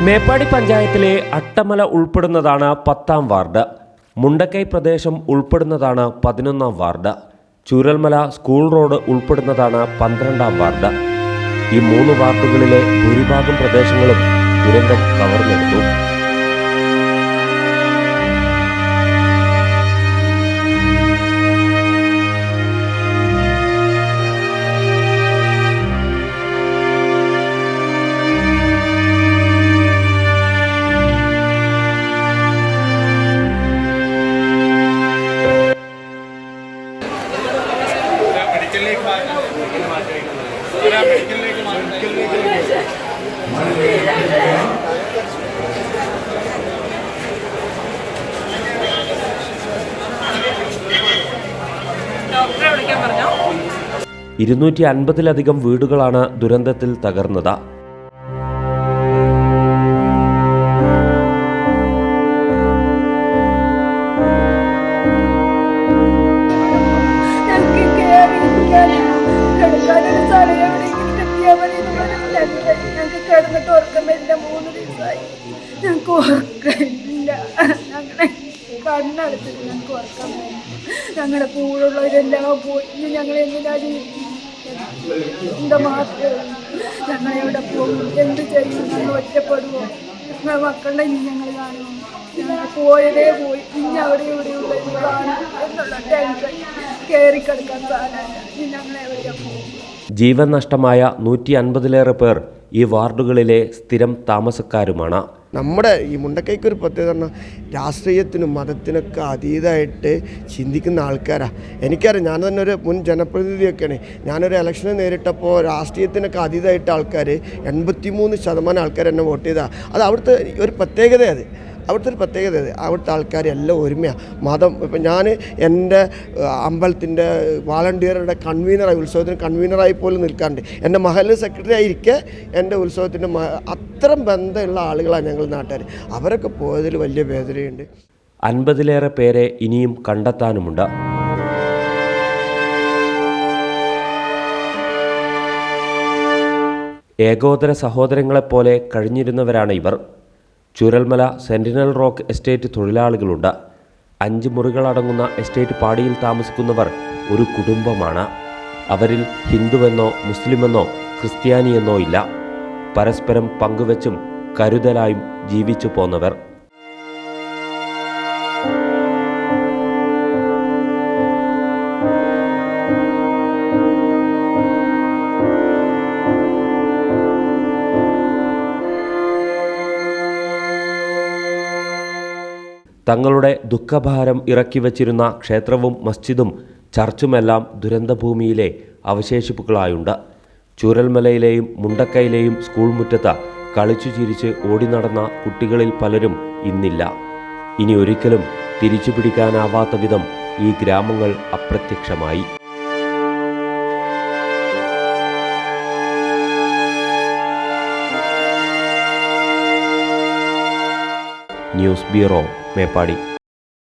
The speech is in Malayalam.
മേപ്പാടി പഞ്ചായത്തിലെ അട്ടമല ഉൾപ്പെടുന്നതാണ് പത്താം വാർഡ്. മുണ്ടക്കൈ പ്രദേശം ഉൾപ്പെടുന്നതാണ് പതിനൊന്നാം വാർഡ്. ചൂരൽമല സ്കൂൾ റോഡ് ഉൾപ്പെടുന്നതാണ് പന്ത്രണ്ടാം വാർഡ്. ഈ മൂന്ന് വാർഡുകളിലെ ഭൂരിഭാഗം പ്രദേശങ്ങളും ദുരന്തം കവർന്നെടുത്തു. ഇരുന്നൂറ്റി അൻപതിലധികം വീടുകളാണ് ദുരന്തത്തിൽ തകർന്നത്. Thank കയറി ഞങ്ങൾക്ക് ഞങ്ങളെ കണ്ണടച്ചിട്ട് ഞങ്ങൾക്ക് വരില്ല ഞങ്ങളുടെ കൂടെയുള്ളവരെല്ലാം പോയി. ഇനി ഞങ്ങൾ എന്തിനാ എന്താ മാത്രം ഞങ്ങൾ എവിടെ പോകും? എന്ത് ചെയ്യും? ഞങ്ങൾ ഒറ്റപ്പെടുമോ ഞങ്ങളെ മക്കളുടെ ഇനി ഞങ്ങൾ കാണുമോ? പോയതേ പോയി. ഇനി അവിടെ ഇവിടെയുള്ള കാണും എന്നുള്ള ഇനി ഞങ്ങൾ പോകും? ജീവൻ നഷ്ടമായ നൂറ്റി അൻപതിലേറെ പേർ ഈ വാർഡുകളിലെ സ്ഥിരം താമസക്കാരുമാണ്. നമ്മുടെ ഈ മുണ്ടക്കൈക്ക് ഒരു പ്രത്യേകത പറഞ്ഞാൽ രാഷ്ട്രീയത്തിനും മതത്തിനൊക്കെ അതീതമായിട്ട് ചിന്തിക്കുന്ന ആൾക്കാരാണ് എനിക്കറിയാം ഞാൻ തന്നെ ഒരു മുൻ ജനപ്രതിനിധിയൊക്കെയാണ്. ഞാനൊരു ഇലക്ഷനെ നേരിട്ടപ്പോൾ രാഷ്ട്രീയത്തിനൊക്കെ അതീതമായിട്ട് ആൾക്കാർ എൺപത്തിമൂന്ന് ശതമാനം ആൾക്കാർ എന്നെ വോട്ട് ചെയ്താൽ അത് അവിടുത്തെ ഒരു പ്രത്യേകത അത്. അവിടുത്തെ ഒരു പ്രത്യേകത അവിടുത്തെ ആൾക്കാരെല്ലാം ഒരുമയാണ് മതം ഇപ്പം ഞാൻ എന്റെ അമ്പലത്തിന്റെ വാളണ്ടിയറുടെ കൺവീനറായി ഉത്സവത്തിന് കൺവീനറായി പോലും നിൽക്കാറുണ്ട്. എന്റെ മഹൽ സെക്രട്ടറി ആയിരിക്കെ എന്റെ ഉത്സവത്തിന്റെ അത്തരം ബന്ധമുള്ള ആളുകളാണ് ഞങ്ങൾ നാട്ടുകാർ അവരൊക്കെ പോയതിൽ വലിയ വേദനയുണ്ട്. അൻപതിലേറെ പേരെ ഇനിയും കണ്ടെത്താനുമുണ്ട്. ഏകോദര സഹോദരങ്ങളെപ്പോലെ കഴിഞ്ഞിരുന്നവരാണ് ഇവർ. ചുരൽമല സെന്റിനൽ റോക്ക് എസ്റ്റേറ്റ് തൊഴിലാളികളുണ്ട്. അഞ്ച് മുറികളടങ്ങുന്ന എസ്റ്റേറ്റ് പാടിയിൽ താമസിക്കുന്നവർ ഒരു കുടുംബമാണ്. അവരിൽ ഹിന്ദുവെന്നോ മുസ്ലിമെന്നോ ക്രിസ്ത്യാനിയെന്നോ ഇല്ല. പരസ്പരം പങ്കുവച്ചും കരുതലായും ജീവിച്ചു പോന്നവർ തങ്ങളുടെ ദുഃഖഭാരം ഇറക്കി വച്ചിരുന്ന ക്ഷേത്രവും മസ്ജിദും ചർച്ചുമെല്ലാം ദുരന്തഭൂമിയിലെ അവശേഷിപ്പുകളായുണ്ട്. ചൂരൽമലയിലെയും മുണ്ടക്കൈയിലെയും സ്കൂൾ മുറ്റത്ത് കളിച്ചു ചിരിച്ച് ഓടി നടന്ന കുട്ടികളിൽ പലരും ഇന്നില്ല. ഇനി ഒരിക്കലും തിരിച്ചു പിടിക്കാനാവാത്ത വിധം ഈ ഗ്രാമങ്ങൾ അപ്രത്യക്ഷമായി. News bureau Meppadi